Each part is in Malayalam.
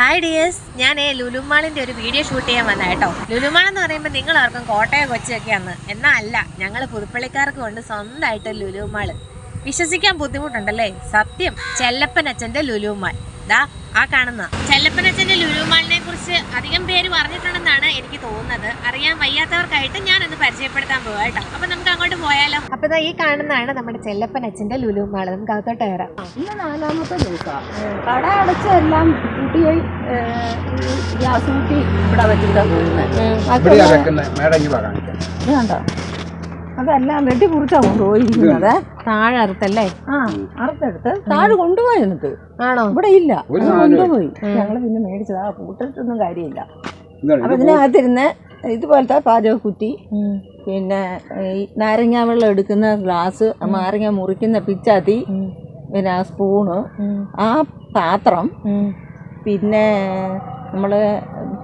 ഹായ് ഡിയേഴ്സ് ഞാൻ ലുലുമാളിന്റെ ഒരു വീഡിയോ ഷൂട്ട് ചെയ്യാൻ വന്ന കേട്ടോ. ലുലുമാൾ എന്ന് പറയുമ്പോൾ നിങ്ങൾ ഓർക്കും കോട്ടയം കൊച്ചിയൊക്കെയാണ് എന്നാൽ അല്ല ഞങ്ങൾ പുതുപ്പള്ളിക്കാർക്ക് കൊണ്ട് സ്വന്തമായിട്ട് ലുലുമാൾ. വിശ്വസിക്കാൻ ബുദ്ധിമുട്ടുണ്ടല്ലേ? സത്യം ചെല്ലപ്പൻ അച്ഛന്റെ ലുലുമാൾ. ദാ ആ കാണുന്ന. ചെല്ലപ്പനച്ഛന്റെ ലുലുമാളിനെ കുറിച്ച് അധികം പേര് പറഞ്ഞിട്ടുണ്ടെന്നാണ് എനിക്ക് തോന്നുന്നത്. അറിയാൻ വയ്യാത്തവർക്കായിട്ട് ഞാൻ ഒന്ന് പരിചയപ്പെടുത്താൻ പോവാ കേട്ടോ. അപ്പൊ നമുക്ക് അങ്ങോട്ട് പോയാലോ? അപ്പൊ ദാ ഈ കാണുന്നതാണ് നമ്മുടെ ചെല്ലപ്പൻ അച്ഛന്റെ ലുലുമാൾ നമുക്ക് അകത്തോട്ട് കയറാം. ഇന്ന് നാലാമത്തെ ദിവസമാണ് കട അടച്ച എല്ലാം കുട്ടിയായി ഗ്യാസ് കുട്ടി ഇവിടെ വെച്ചിട്ടാ പോകുന്നത്. അതെല്ലാം വെട്ടി കുറിച്ചാ കൊണ്ടുപോയിരിക്കുന്നത് താഴെ അറുത്തല്ലേ? ആ അറുത്തെടുത്ത് താഴെ കൊണ്ടുപോയി എന്നിട്ട്. ആണോ? ഇവിടെ ഇല്ല. കൊണ്ടുപോയി. ഞങ്ങൾ പിന്നെ മേടിച്ചതാ. കൂട്ടിട്ടൊന്നും കാര്യമില്ല. എന്താണ് അപ്പൊ ഇത് ഇതിനകത്തിരുന്ന് ഇതുപോലത്തെ പാചക കുറ്റി പിന്നെ ഈ നാരങ്ങ വെള്ളം എടുക്കുന്ന ഗ്ലാസ് നാരങ്ങ മുറിക്കുന്ന പിച്ചാത്തി പിന്നെ ആ സ്പൂണ് ആ പാത്രം പിന്നെ നമ്മൾ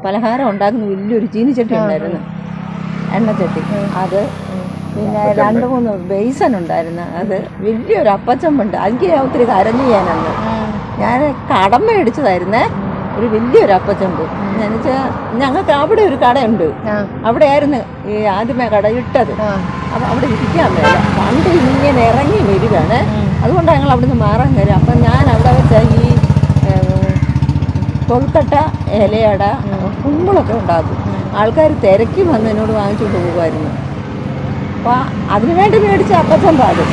പലഹാരം ഉണ്ടാക്കുന്ന വലിയൊരു ചീനിച്ചട്ടി ഉണ്ടായിരുന്നു. എണ്ണച്ചട്ടി. അത് പിന്നെ രണ്ട് മൂന്ന് ബേസൻ ഉണ്ടായിരുന്നു അത്. വലിയൊരു അപ്പച്ചമ്പുണ്ട് എനിക്ക് ഞാൻ ഒത്തിരി കരഞ്ഞു ഞാനന്ന്. ഞാൻ കടം മേടിച്ചതായിരുന്നേ. ഒരു വലിയൊരു അപ്പച്ചമ്പ് ഞാൻ വെച്ചാൽ ഞങ്ങൾക്ക് അവിടെ ഒരു കടയുണ്ട്. അവിടെ ആയിരുന്നു ഈ ആദ്യമേ കട ഇട്ടത്. അപ്പം അവിടെ ഇരിക്കാൻ മേല. പണ്ട് ഇങ്ങനെ ഇറങ്ങി വരികയാണ്. അതുകൊണ്ട് ഞങ്ങൾ അവിടുന്ന് മാറാൻ കയറി അപ്പം ഞാൻ അവിടെ വെച്ച ഈ കൊൽക്കട്ട ഇലയട കുമ്പളൊക്കെ ഉണ്ടാക്കും. ആൾക്കാർ തിരക്കി വന്ന് എന്നോട് വാങ്ങിച്ചുകൊണ്ട് പോകുമായിരുന്നു അപ്പോൾ അതിനുവേണ്ടി മേടിച്ച അപ്പച്ചൻ പാടും.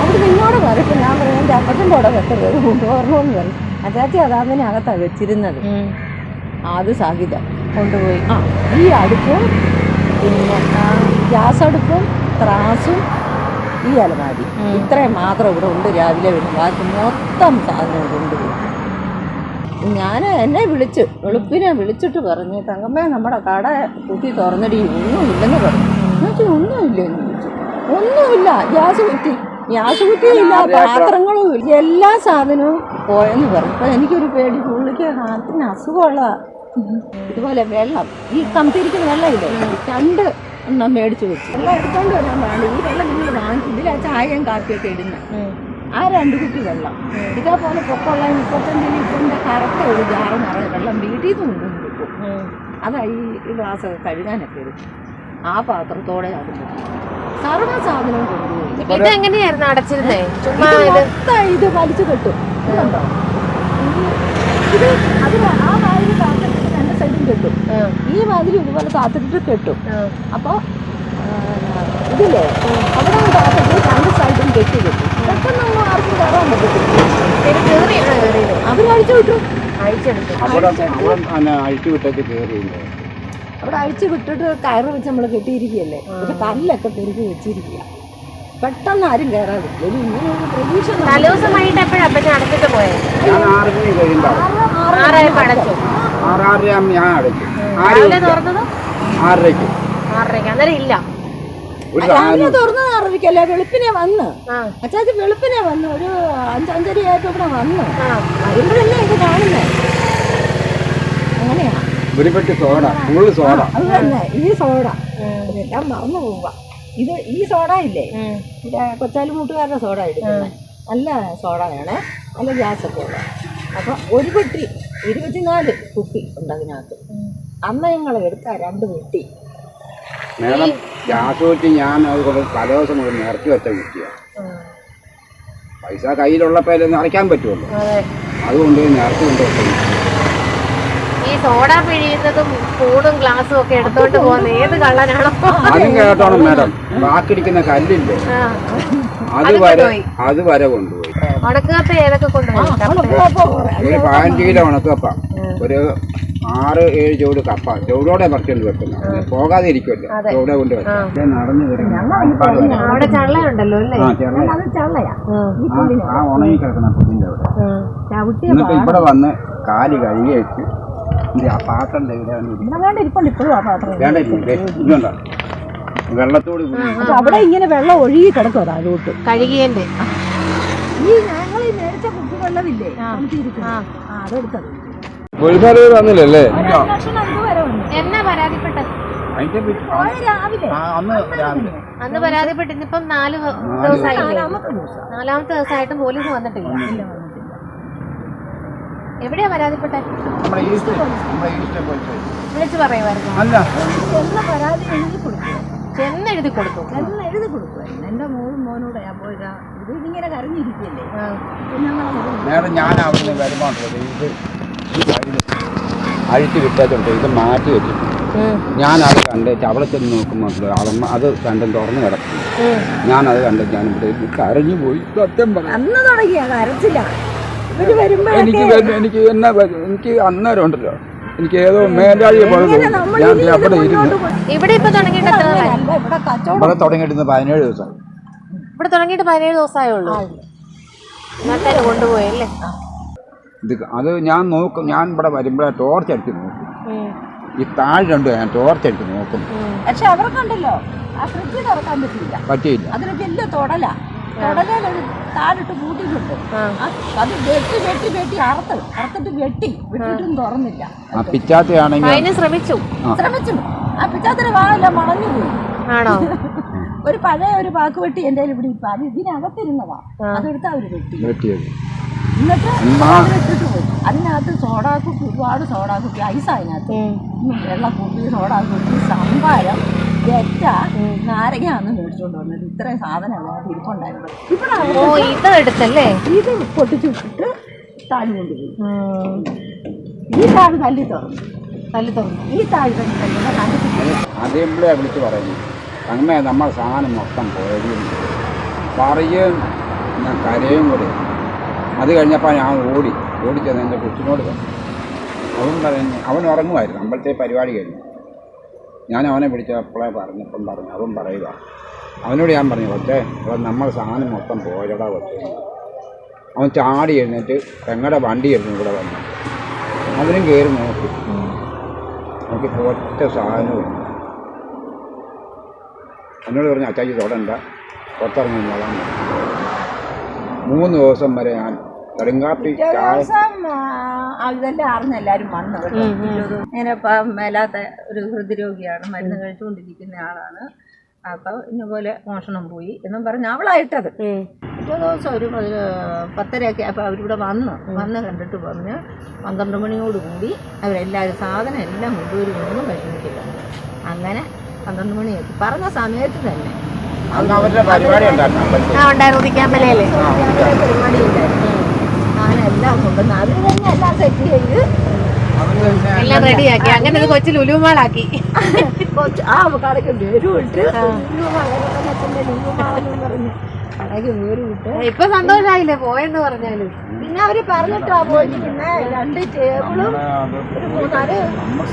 അവിടെ നിന്നോട് പറയും ഞാൻ പറയും എന്റെ അപ്പച്ചൻ അവിടെ വെക്കരുത് കൊണ്ടുപോകണമെന്ന് പറയും. അച്ചാച്ചി അതാതിനെ അകത്താണ് വെച്ചിരുന്നത്. അത് സാഹിതം കൊണ്ടുപോയി. ആ ഈ അടുപ്പും പിന്നെ ഗ്യാസ് അടുപ്പും ത്രാസും ഈ അലമാരി. ഇത്രയും മാത്രം ഇവിടെ ഉണ്ട് രാവിലെ വരും ബാക്കി മൊത്തം സാധനം കൊണ്ടുപോയി ഞാൻ എന്നെ വിളിച്ചു വെളുപ്പിനെ വിളിച്ചിട്ട് പറഞ്ഞു തങ്കമ്മ നമ്മുടെ കട കുത്തി ഒന്നും ഇല്ലെന്ന് പറഞ്ഞു. ചോദിച്ചു ഒന്നുമില്ല ഒന്നുമില്ല. ഗ്യാസ് കുറ്റി ഗ്യാസ് കുറ്റിയില്ല പാത്രങ്ങളും ഇല്ല. എല്ലാ സാധനവും പോയെന്ന് പറഞ്ഞു അപ്പൊ എനിക്കൊരു പേടി. പുള്ളിക്ക് ഹാർട്ടിന് അസുഖമുള്ള ഇതുപോലെ വെള്ളം. ഈ കമ്പിരിക്കുന്ന വെള്ളമില്ലേ? രണ്ട് എണ്ണം മേടിച്ചു വെച്ചു. വെള്ളം എടുത്തോണ്ട് വരാൻ പാടില്ല. ഈ വെള്ളം നിങ്ങൾ വാങ്ങിച്ചു ആ ചായയും കാപ്പിയൊക്കെ ഇടുന്നത് ആ രണ്ട് കുപ്പി വെള്ളം. ഇതേപോലെ പൊക്കമുള്ള മുപ്പത്തഞ്ച് ലിറ്ററിന്റെ കറക്റ്റ് ഒരു ജാറ് നിറയെ വെള്ളം വീട്ടിൽ നിന്ന് കൊണ്ടുവന്ന് അതാ ഈ ഗ്ലാസ് ഗ്ലാസ്സൊക്കെ കഴുകാനൊക്കെ എടുക്കും ആ പാത്രത്തോടെ അത് വെക്കും. സർവ സാധനവും കൊണ്ടുപോയി ഇത് എങ്ങനെയായിരുന്നു അടച്ചിരുന്നേ? ചുമ്മാ ഇത് വലിച്ചു കെട്ടും. ഇത് അത് ആ വാതിൽ കാത്തിട്ട് രണ്ട് സൈഡും കെട്ടും. ഈ വാതിൽ ഇതുപോലെ പാത്രത്തിൽ കെട്ടും. അപ്പോൾ ഇതില്ലേ? അവിടെ കാത്തിട്ട് രണ്ട് സൈഡും കെട്ടി കെട്ടും. പെട്ടെന്നൊന്നും ആർക്കും കയറാൻ പറ്റത്തില്ല. അവർ അഴിച്ചു വിട്ടു. അഴിച്ചെടുത്തു അവിടെ അവിടെ പിന്നെ അഴിച്ചു വിട്ടേക്ക് കയറിയില്ലേ അവിടെ അഴിച്ചു വിട്ടിട്ട് കയറ് വെച്ച് നമ്മൾ കെട്ടിയിരിക്കുകയല്ലേ? ഒരു കല്ലൊക്കെ പെരുക്കി വെച്ചിരിക്കുക. പെട്ടെന്ന് ആരും കയറാതെ ഒരു ഇങ്ങനെ ഒരു പ്രതീക്ഷ അടച്ചിട്ട് പോയത് ഞാൻ ആറ് മണി കഴിയുമ്പോൾ അടച്ചു ഞാൻ രാവിലെ തുറന്നത്? ആറരയ്ക്ക്. ആറരയ്ക്ക്. അന്നേരം ഇല്ല. ഒരു രാവിലെ വെളുപ്പിനെ വന്ന്. അച്ചാച്ചി വെളുപ്പിനെ വന്ന്. ഒരു അഞ്ചഞ്ചര ആയിട്ട് ഇവിടെ വന്ന്. വരുമ്പോഴല്ലേ ഇത് കാണുന്നേ? അങ്ങനെയാ ഒരു പെട്ടി സോഡ ഫുള്ള് സോഡ. അത് തന്നെ ഈ സോഡ. എല്ലാം മറന്നു പോവുക. ഇത് ഈ സോഡ ഇല്ലേ? കൊച്ചാലും ഇവിടെ സോഡ എടുക്കുന്നത്. നല്ല സോഡ വേണേ നല്ല ഗ്യാസ് ഒക്കെ ഉള്ള. അപ്പൊ ഒരു പെട്ടി ഇരുപത്തിനാല് കുപ്പി ഉണ്ട് അതിനകത്ത്. അന്ന് ഞങ്ങൾ എടുത്ത രണ്ട് കുട്ടി മേഡം ഗ്യാസ് കുറ്റി ഞാൻ അത് കൊണ്ട് തലേദിവസം കൊണ്ട് നിറച്ചു വെച്ച കുട്ടിയാണ് പൈസ കയ്യിലുള്ളപ്പോൾ അതിൽ നിറയ്ക്കാൻ പറ്റുമല്ലോ. അതുകൊണ്ട് നിറച്ചു കൊണ്ട് വെച്ച കുറ്റി. ഈ സോഡ പിഴിയുന്നതും സ്പൂണും ഗ്ലാസും ഒക്കെ എടുത്തോണ്ട് പോകുന്ന. ഏത് കള്ളനാണോ? അതും കേട്ടോണം മേഡം. ബാക്കിയിരിക്കുന്ന കല്ലില്ലേ? ആ. അത് വരെ അത് വരെ കൊണ്ടുപോയി. ഉണക്കപ്പ ഏതൊക്കെ കൊണ്ടുപോയി? ഒരു പതിനഞ്ച് കിലോ ഉണക്കപ്പ ഒരു ആറ് ഏഴ് ചൂട് കപ്പ. ചൂടോടെ പറിച്ചുകൊണ്ട് വെക്കുന്ന. പോകാതെ ഇരിക്കുമല്ലോ ചൂടെ കൊണ്ട് വെക്കാം നടന്നു വരുന്ന അവിടെ ചള്ളയുണ്ടല്ലോ അല്ലേ? ആ ഉണങ്ങി കിടക്കുന്ന പുല്ലിന്റെ അവിടെ. എന്നിട്ട് ഇവിടെ വന്ന് കാൽ കഴുകി വെച്ച് ആ പാത്രം ഇവിടെ വേണ്ട ഇരിപ്പുണ്ട് ഇപ്പോഴും ആ പാത്രം വേണ്ട ഇല്ലേ? ദേ, ഇതുണ്ടോ വെള്ളത്തോട് അവിടെ ഇങ്ങനെ വെള്ളം ഒഴുകി കിടക്കും താഴോട്ട്. കഴുകിയന്റെ. ഈ ഞങ്ങൾ ഈ മേടിച്ച കുപ്പി ആ. ആ. അതെടുത്തത് പോലീസുകാർ വന്നില്ലല്ലേ? എന്നാ പരാതിപ്പെട്ടത്? അന്ന് പരാതിപ്പെട്ട് ഇന്നിപ്പം നാല് ദിവസമായി നാലാമത്തെ ദിവസം. നാലാമത്തെ ദിവസമായിട്ടും പോലീസ് വന്നിട്ടില്ല. എവിടെയാ പരാതിപ്പെട്ടെ? വിളിച്ചു പറയുമായിരുന്നു. പരാതി എഴുതി കൊടുക്കും ചെന്ന് എഴുതി കൊടുക്കും എല്ലാം എഴുതി കൊടുക്കുമായിരുന്നു എന്റെ മോളും മോനോട് ഞാൻ പോയതാ ഇത് ഇതിങ്ങനെ കരഞ്ഞിരിക്കല്ലേ ഞങ്ങൾ ഞാൻ അവിടുന്ന് വരുമ്പോൾ ഇത് മാറ്റി വെച്ചിട്ടുണ്ട്. ഞാനത് കണ്ടേച്ച് അവിടെ ചെന്ന് നോക്കുമ്പോൾ അളമ്മ അത് കണ്ടും തുറന്ന് കിടക്കുന്നു. ഞാനത് കണ്ടേച്ച് ഞാനിവിടെ കരഞ്ഞു പോയി. സത്യം പറഞ്ഞു അന്ന് തുടങ്ങിയ? കരച്ചില്ല എനിക്ക് വരും- എനിക്ക് എന്നാ വരും? എനിക്ക് അന്നേരം ഉണ്ടല്ലോ എനിക്ക് ഏതോ മേലാഴിയെ പോലെ ഞാൻ അവിടെ ഇവിടെ ഇപ്പൊ തുടങ്ങിയിട്ട് എത്ര നാളായി? അല്ല ഇവിടെ തുടങ്ങിയിട്ട് പതിനേഴ് ദിവസം. ഇവിടെ തുടങ്ങിയിട്ട് പതിനേഴ് ദിവസമായേ ഉള്ളൂ നാട്ടുകാർ ഇത് അത് ഞാൻ നോക്കും. ഞാൻ ഇവിടെ വരുമ്പോഴേ ടോർച്ച് അടിച്ച് നോക്കും. ഉം. ഈ താഴെ ഉണ്ട് ഞാൻ ടോർച്ച് അടിച്ച് നോക്കും. ഉം. പക്ഷെ അവർക്കുണ്ടല്ലോ ആ ഫ്രിഡ്ജ് തുറക്കാൻ പറ്റില്ല പറ്റിയില്ല. അതിന് വലിയ തൊടല. തൊടലൊരു താഴിട്ട് കൂട്ടിയിട്ടുണ്ട്. അത് വെട്ടി വെട്ടി വെട്ടി അറുത്ത് അറുത്തിട്ട് വെട്ടി. വെട്ടിട്ടും തുറന്നില്ല. ആ പിച്ചാത്തയാണെങ്കിൽ അതിന് ശ്രമിച്ചു. ശ്രമിച്ചു. ആ പിച്ചാത്തിന് വാഴല്ല മണഞ്ഞു പോയി. ആണോ? ഒരു പഴയ ഒരു പാക്ക് വെട്ടി എന്റെ ഇവിടെ ഇപ്പം അത് ഇതിനകത്തിരുന്നതാ. അതെടുത്ത് അവർ വെട്ടി. വെട്ടിയത്. എന്നിട്ട് എന്നാ? ഇട്ടിട്ട് പോയി. അതിനകത്ത് സോഡാക്കുപ്പി ഒരുപാട് സോഡാക്കുപ്പി ഐസ് അതിനകത്ത്. വെള്ളം കൂട്ടി വെള്ളക്കുപ്പി സോഡാക്കുപ്പി സംഭാരം വെറ്റ നാരങ്ങ അന്ന് മേടിച്ചുകൊണ്ട് വന്നത്. ഇത്രയും സാധനം അതിനകത്ത് ഇരിപ്പുണ്ടായിരുന്നു ഇവിടെ ഓ ഇത് എടുത്തല്ലേ? ഇത് പൊട്ടിച്ചു വിട്ടിട്ട് താഴ് കൊണ്ടുപോയി ഈ താഴ് തല്ലി തുറന്നു. തല്ലി തുറന്നു. ഈ താഴ് തല്ലി തല്ലി കണ്ടിട്ടില്ല അതേപോലെ വിളിച്ച് പറഞ്ഞു അങ്ങനെ നമ്മൾ സാധനം മൊത്തം പോയത് പറയുകയും ഞാൻ കരയും കൂടി. അത് കഴിഞ്ഞപ്പോൾ ഞാൻ ഓടി. ഓടിച്ചത് എന്റെ കൊച്ചിനോട് പറഞ്ഞു. അവൻ പറഞ്ഞു അവൻ ഉറങ്ങുമായിരുന്നു. അമ്പലത്തെ പരിപാടി കഴിഞ്ഞു. ഞാൻ അവനെ വിളിച്ചപ്പോഴേ പറഞ്ഞപ്പം പറഞ്ഞു അവൻ പറയുക. അവനോട് ഞാൻ പറഞ്ഞു പക്ഷേ അവൻ നമ്മൾ സാധനം മൊത്തം പോയടാ കൊച്ചേ അവൻ ചാടി എഴുന്നേറ്റ് പെങ്ങളുടെ വണ്ടി ഇവിടെ വന്നു അവനും കയറി നോക്കി. നോക്കി ഒറ്റ സാധനവും എന്നോട് പറഞ്ഞു അച്ചാച്ചി തൊടണ്ട. പുറത്തിറങ്ങി. മൂന്ന് ദിവസം വരെ ഞാൻ കടുങ്കാപ്പി ചായ. ദിവസം ഇതെല്ലാം അറിഞ്ഞ എല്ലാവരും വന്നു കേട്ടോ. ഇങ്ങനെ മേലാത്ത ഒരു ഹൃദ്രോഗിയാണ് മരുന്ന് കഴിച്ചുകൊണ്ടിരിക്കുന്ന ആളാണ്. അപ്പോൾ ഇന്നുപോലെ മോഷണം പോയി എന്നും പറഞ്ഞ് അവളായിട്ടത്. പിറ്റേ ദിവസം ഒരു പതി- പത്തരയൊക്കെ അപ്പോൾ അവരിവിടെ വന്നു. വന്ന് കണ്ടിട്ട് പറഞ്ഞ് പന്ത്രണ്ട് മണിയോട് കൂടി അവരെല്ലാവരും സാധനം എല്ലാം കൊണ്ടുവരും ഒന്നും വിഷമിക്കില്ല അങ്ങനെ പന്ത്രണ്ട് മണിയാക്കി പറഞ്ഞ സമയത്ത് തന്നെ ആ ഉണ്ടായിരുന്നു. പരിപാടി ഉണ്ടായിരുന്നു. എല്ലാം കൊണ്ടുവന്ന് തന്നെ എല്ലാം സെറ്റ് ചെയ്ത് എല്ലാം റെഡിയാക്കി അങ്ങനെ ഒരു കൊച്ചു ലുലുമാളാക്കി. കൊച്ചു ആ കടയ്ക്ക് വേരും പറഞ്ഞ് കടയ്ക്ക് വേരും ഇട്ട് ഇപ്പൊ സന്തോഷായില്ലേ? പോയെന്ന് പറഞ്ഞാലും. പിന്നെ അവർ പറഞ്ഞിട്ടാ പോയിട്ട് പിന്നെ രണ്ട് ടേബിളും ഒരു മൂന്നാൽ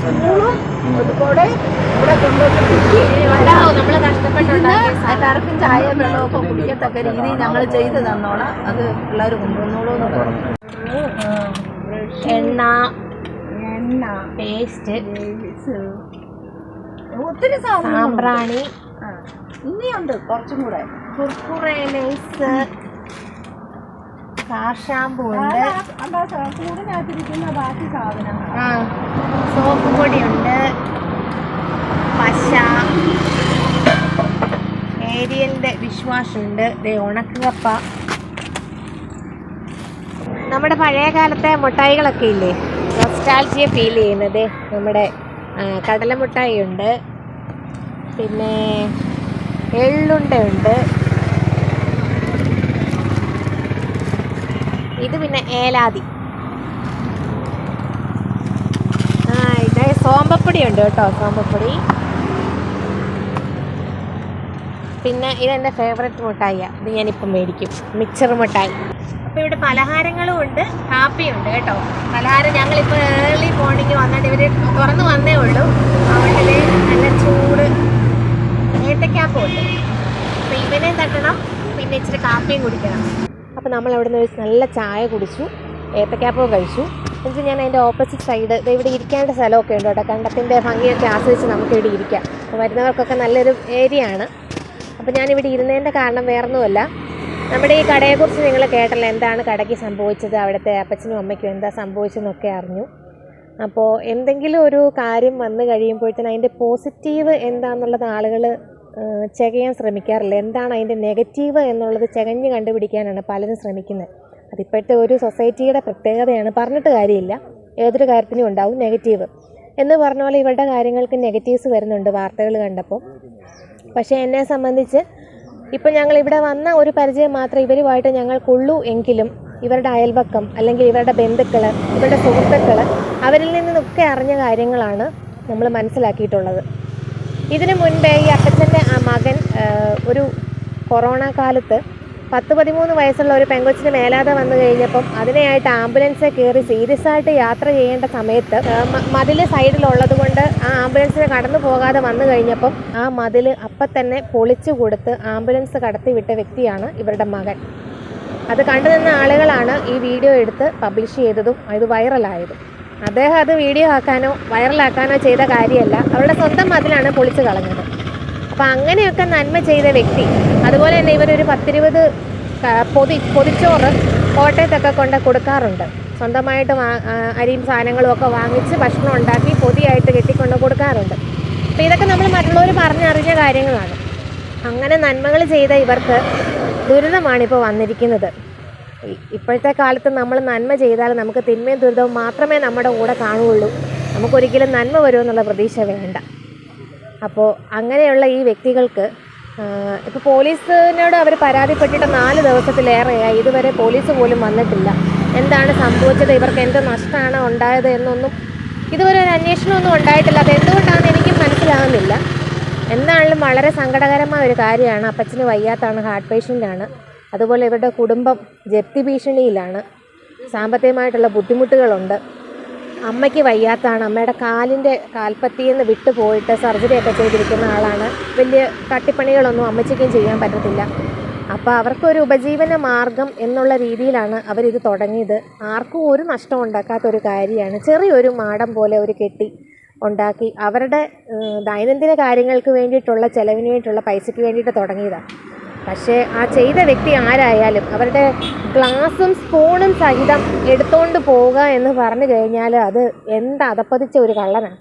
സ്പൂണും ഒരു കൂടെ ഇവിടെ കൊണ്ടുവന്നിട്ട് എല്ലാവർക്കും ചായ വെള്ളമൊക്കെ കുടിക്കത്തക്ക രീതി ഞങ്ങൾ ചെയ്ത് തന്നോളാം. അത് പിള്ളേർ കൊണ്ടുവന്നോളൂ എന്ന് പറഞ്ഞു. എണ്ണ എണ്ണ പേസ്റ്റ് ഒത്തിരി സാമ്പ്രാണി. ഇനിയുണ്ട് കുറച്ചും കൂടെ. കുർക്കുറെ ലേസ് കാർ ഷാമ്പു ഉണ്ട്. കൂടിനകത്തിരിക്കുന്ന ബാക്കി സാധനങ്ങൾ സോപ്പ് പൊടിയുണ്ട്. പശ ഏരിയലിന്റെ വിഷ് വാഷ് ഉണ്ട് ഉണക്കുകപ്പ നമ്മുടെ പഴയ കാലത്തെ മുട്ടായികളൊക്കെ ഇല്ലേ? നൊസ്റ്റാൾജിയെ ഫീൽ ചെയ്യുന്നത്. നമ്മുടെ കടല കടലമുട്ടായി ഉണ്ട് പിന്നെ എള്ളുണ്ടയുണ്ട്. ഇത് പിന്നെ ഏലാതി. ആ ഇത് സോമ്പപ്പൊടി ഉണ്ട് കേട്ടോ സോമ്പപ്പൊടി. പിന്നെ ഇതെന്റെ ഫേവററ്റ് മുട്ടായിയാണ് ഇത് ഞാനിപ്പം മേടിക്കും. മിക്സർ മിഠായി അപ്പോൾ ഇവിടെ പലഹാരങ്ങളും ഉണ്ട് കാപ്പിയും ഉണ്ട് കേട്ടോ. പലഹാരം ഞങ്ങളിപ്പോൾ ഏർലി മോർണിംഗ് വന്നിട്ട് ഇവർ തുറന്ന് വന്നേ ഉള്ളൂ. അവിടെ നല്ല ചൂട് ഏത്തക്കാപ്പം ഉണ്ട്. അപ്പോൾ ഇവനെ തട്ടണം പിന്നെ ഇച്ചിരി കാപ്പിയും കുടിക്കണം. അപ്പോൾ നമ്മൾ അവിടെ നിന്ന് നല്ല ചായ കുടിച്ചു ഏത്തക്കാപ്പവും കഴിച്ചു. എന്നിട്ട് ഞാൻ അതിന്റെ ഓപ്പോസിറ്റ് സൈഡ് ഇവിടെ ഇരിക്കേണ്ട സ്ഥലമൊക്കെ ഉണ്ട് കേട്ടോ. കണ്ടത്തിന്റെ ഭംഗിയൊക്കെ ആസ്വദിച്ച് നമുക്ക് ഇവിടെ ഇരിക്കാം വരുന്നവർക്കൊക്കെ നല്ലൊരു ഏരിയ ആണ്. അപ്പോൾ ഞാനിവിടെ ഇരുന്നതിന്റെ കാരണം വേറൊന്നുമല്ല. നമ്മുടെ ഈ കടയെക്കുറിച്ച് നിങ്ങൾ കേട്ടല്ലോ എന്താണ് കടയ്ക്ക് സംഭവിച്ചത് അവിടുത്തെ അപ്പച്ചനും അമ്മയ്ക്കും എന്താ സംഭവിച്ചതെന്നൊക്കെ അറിഞ്ഞു. അപ്പോൾ എന്തെങ്കിലും ഒരു കാര്യം വന്നു കഴിയുമ്പോഴത്തേന് അതിന്റെ പോസിറ്റീവ് എന്താണെന്നുള്ളത് ആളുകൾ ചെകയാൻ ശ്രമിക്കാറില്ല. എന്താണ് അതിന്റെ നെഗറ്റീവ് എന്നുള്ളത് ചെകഞ്ഞ് കണ്ടുപിടിക്കാനാണ് പലരും ശ്രമിക്കുന്നത്. അതിപ്പോഴത്തെ ഒരു സൊസൈറ്റിയുടെ പ്രത്യേകതയാണ് പറഞ്ഞിട്ട് കാര്യമില്ല. ഏതൊരു കാര്യത്തിനും ഉണ്ടാവും നെഗറ്റീവ്. എന്ന് പറഞ്ഞ പോലെ ഇവരുടെ കാര്യങ്ങൾക്ക് നെഗറ്റീവ്സ് വരുന്നുണ്ട് വാർത്തകൾ കണ്ടപ്പോൾ. പക്ഷേ എന്നെ സംബന്ധിച്ച് ഇപ്പം ഞങ്ങൾ ഇവിടെ വന്ന ഒരു പരിചയം മാത്രം ഇവരുമായിട്ട് ഞങ്ങൾക്കുള്ളൂ എങ്കിലും ഇവരുടെ അയൽവക്കം അല്ലെങ്കിൽ ഇവരുടെ ബന്ധുക്കൾ ഇവരുടെ സുഹൃത്തുക്കൾ അവരിൽ നിന്നൊക്കെ അറിഞ്ഞ കാര്യങ്ങളാണ് നമ്മൾ മനസ്സിലാക്കിയിട്ടുള്ളത്. ഇതിനു മുൻപേ ഈ അപ്പച്ചന്റെ ആ മകൻ ഒരു കൊറോണ കാലത്ത് പത്ത് പതിമൂന്ന് വയസ്സുള്ള ഒരു പെങ്കൊച്ചിന് മേലാതെ വന്നു കഴിഞ്ഞപ്പം അതിനെയായിട്ട് ആംബുലൻസിൽ കയറി സീരിയസ് ആയിട്ട് യാത്ര ചെയ്യേണ്ട സമയത്ത് മതിൽ സൈഡിലുള്ളത് കൊണ്ട് ആ ആംബുലൻസിന് കടന്നു പോകാതെ വന്നു കഴിഞ്ഞപ്പം ആ മതിൽ അപ്പം തന്നെ പൊളിച്ചു കൊടുത്ത് ആംബുലൻസ് കടത്തിവിട്ട വ്യക്തിയാണ് ഇവരുടെ മകൻ. അത് കണ്ടു നിന്ന ആളുകളാണ് ഈ വീഡിയോ എടുത്ത് പബ്ലിഷ് ചെയ്തതും ഇത് വൈറലായതും. അദ്ദേഹം അത് വീഡിയോ ആക്കാനോ വൈറലാക്കാനോ ചെയ്ത കാര്യമല്ല. അവരുടെ സ്വന്തം മതിലാണ് പൊളിച്ചു കളഞ്ഞത്. അപ്പം അങ്ങനെയൊക്കെ നന്മ ചെയ്ത വ്യക്തി. അതുപോലെ തന്നെ ഇവരൊരു പത്തിരുപത് പൊതി പൊതിച്ചോറ് കോട്ടയത്തൊക്കെ കൊണ്ട് കൊടുക്കാറുണ്ട്. സ്വന്തമായിട്ട് വാ അരിയും സാധനങ്ങളും ഒക്കെ വാങ്ങിച്ച് ഭക്ഷണം ഉണ്ടാക്കി പൊതിയായിട്ട് കെട്ടിക്കൊണ്ട് കൊടുക്കാറുണ്ട്. അപ്പോൾ ഇതൊക്കെ നമ്മൾ മറ്റുള്ളവർ പറഞ്ഞറിഞ്ഞ കാര്യങ്ങളാണ്. അങ്ങനെ നന്മകൾ ചെയ്ത ഇവർക്ക് ദുരിതമാണ് ഇപ്പോൾ വന്നിരിക്കുന്നത്. ഇപ്പോഴത്തെ കാലത്ത് നമ്മൾ നന്മ ചെയ്താൽ നമുക്ക് തിന്മയും ദുരിതവും മാത്രമേ നമ്മുടെ കൂടെ കാണുകയുള്ളൂ. നമുക്കൊരിക്കലും നന്മ വരുമെന്നുള്ള പ്രതീക്ഷ വേണ്ട. അപ്പോൾ അങ്ങനെയുള്ള ഈ വ്യക്തികൾക്ക് ഇപ്പോൾ പോലീസിനോട് അവർ പരാതിപ്പെട്ടിട്ട് നാല് ദിവസത്തിലേറെയായി. ഇതുവരെ പോലീസ് പോലും വന്നിട്ടില്ല. എന്താണ് സംഭവിച്ചത്? ഇവർക്ക് എന്ത് നഷ്ടമാണ് ഉണ്ടായത് എന്നൊന്നും ഇതുവരെ ഒരു അന്വേഷണമൊന്നും ഉണ്ടായിട്ടില്ല. അത് എന്തുകൊണ്ടാണെന്ന് എനിക്ക് മനസ്സിലാകുന്നില്ല എന്താണെങ്കിലും വളരെ സങ്കടകരമായ ഒരു കാര്യമാണ്. അപ്പച്ചന് വയ്യാത്താണ് ഹാർട്ട് പേഷ്യന്റാണ്. അതുപോലെ ഇവരുടെ കുടുംബം ജപ്തി ഭീഷണിയിലാണ്. സാമ്പത്തികമായിട്ടുള്ള ബുദ്ധിമുട്ടുകളുണ്ട്. അമ്മയ്ക്ക് വയ്യാത്താണ് അമ്മയുടെ കാലിന്റെ കാൽപ്പത്തിയിൽ നിന്ന് വിട്ടുപോയിട്ട് സർജറി ഒക്കെ ചെയ്തിരിക്കുന്ന ആളാണ്. വലിയ തട്ടിപ്പണികളൊന്നും അമ്മച്ചിക്കും ചെയ്യാൻ പറ്റത്തില്ല. അപ്പോൾ അവർക്കൊരു ഉപജീവന മാർഗം എന്നുള്ള രീതിയിലാണ് അവരിത് തുടങ്ങിയത്. ആർക്കും ഒരു നഷ്ടം ഉണ്ടാക്കാത്ത ഒരു കാര്യമാണ്. ചെറിയൊരു മാടം പോലെ ഒരു കെട്ടി ഉണ്ടാക്കി. അവരുടെ ദൈനംദിന കാര്യങ്ങൾക്ക് വേണ്ടിയിട്ടുള്ള ചിലവിന് വേണ്ടിയിട്ടുള്ള പൈസയ്ക്ക് വേണ്ടിയിട്ട് തുടങ്ങിയതാണ് പക്ഷേ ആ ചെയ്ത വ്യക്തി ആരായാലും അവരുടെ ഗ്ലാസും സ്പൂണും സഹിതം എടുത്തുകൊണ്ട് പോവുക എന്ന് പറഞ്ഞു കഴിഞ്ഞാൽ അത് എന്ത് അതപ്പതിച്ച ഒരു കള്ളനാണ്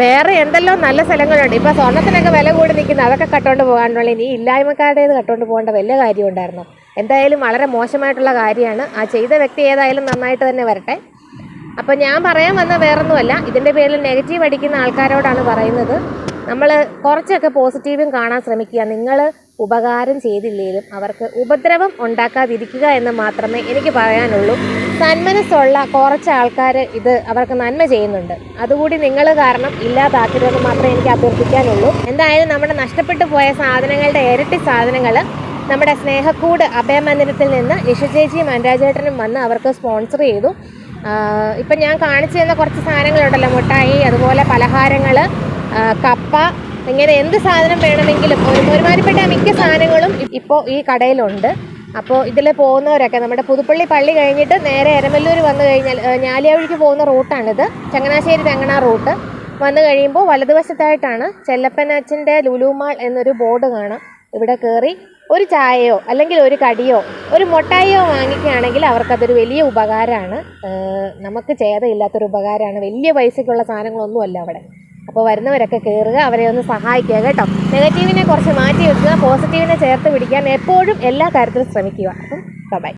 വേറെ എന്തെല്ലോ നല്ല സ്ഥലങ്ങളുണ്ട്. ഇപ്പോൾ സ്വർണത്തിനൊക്കെ വില കൂടി നിൽക്കുന്നത് അതൊക്കെ കട്ടുകൊണ്ട് പോകാനുള്ള. ഇനി ഇല്ലായ്മക്കാരുടേത് കട്ടുകൊണ്ട് പോകേണ്ട വലിയ കാര്യം ഉണ്ടായിരുന്നു. എന്തായാലും വളരെ മോശമായിട്ടുള്ള കാര്യമാണ്. ആ ചെയ്ത വ്യക്തി ഏതായാലും നന്നായിട്ട് തന്നെ വരട്ടെ. അപ്പോൾ ഞാൻ പറയാൻ വന്ന വേറൊന്നുമല്ല. ഇതിന്റെ പേരിൽ നെഗറ്റീവ് അടിക്കുന്ന ആൾക്കാരോടാണ് പറയുന്നത്. നമ്മൾ കുറച്ചൊക്കെ പോസിറ്റീവും കാണാൻ ശ്രമിക്കുക. നിങ്ങൾ ഉപകാരം ചെയ്തില്ലെങ്കിലും അവർക്ക് ഉപദ്രവം ഉണ്ടാക്കാതിരിക്കുക എന്ന് മാത്രമേ എനിക്ക് പറയാനുള്ളൂ. സന്മനസ്സുള്ള കുറച്ച് ആൾക്കാർ ഇത് അവർക്ക് നന്മ ചെയ്യുന്നുണ്ട്. അതുകൂടി നിങ്ങൾ കാരണം ഇല്ലാതാക്കരുതെന്ന് മാത്രമേ എനിക്ക് അഭ്യർത്ഥിക്കാനുള്ളൂ. എന്തായാലും നമ്മുടെ നഷ്ടപ്പെട്ടു പോയ സാധനങ്ങളുടെ ഇരട്ടി സാധനങ്ങൾ നമ്മുടെ സ്നേഹക്കൂട് അഭയമന്ദിരത്തിൽ നിന്ന് യശു ചേച്ചിയും അനുരാജേട്ടനും വന്ന് അവർക്ക് സ്പോൺസർ ചെയ്തു. ഇപ്പം ഞാൻ കാണിച്ചു തന്ന കുറച്ച് സാധനങ്ങളുണ്ടല്ലോ മുട്ടായി അതുപോലെ പലഹാരങ്ങൾ കപ്പ ഇങ്ങനെ എന്ത് സാധനം വേണമെങ്കിലും ഒരു ഒരുമാതിരിപ്പെട്ട മിക്ക സാധനങ്ങളും ഇപ്പോൾ ഈ കടയിലുണ്ട്. അപ്പോൾ ഇതിൽ പോകുന്നവരൊക്കെ നമ്മുടെ പുതുപ്പള്ളി പള്ളി കഴിഞ്ഞിട്ട് നേരെ എരമല്ലൂർ വന്നു കഴിഞ്ഞാൽ ഞാലിയാവഴിക്ക് പോകുന്ന റൂട്ടാണിത്. ചങ്ങനാശ്ശേരി തെങ്ങണ റൂട്ട്. വന്നു കഴിയുമ്പോൾ വലതുവശത്തായിട്ടാണ് ചെല്ലപ്പനച്ചന്റെ ലുലുമാൾ എന്നൊരു ബോർഡ് കാണാം. ഇവിടെ കയറി ഒരു ചായയോ അല്ലെങ്കിൽ ഒരു കടിയോ ഒരു മുട്ടായിയോ വാങ്ങിക്കുകയാണെങ്കിൽ അവർക്കതൊരു വലിയ ഉപകാരമാണ് നമുക്ക് ചേതയില്ലാത്തൊരു ഉപകാരമാണ് വലിയ പൈസയ്ക്കുള്ള സാധനങ്ങളൊന്നുമല്ല അവിടെ. അപ്പോൾ വരുന്നവരൊക്കെ കയറുക അവരെ ഒന്ന് സഹായിക്കുക കേട്ടോ. നെഗറ്റീവിനെ കുറച്ച് മാറ്റി വെക്കുക പോസിറ്റീവിനെ ചേർത്ത് പിടിക്കാൻ എപ്പോഴും എല്ലാ കാര്യത്തിലും ശ്രമിക്കുക. അപ്പം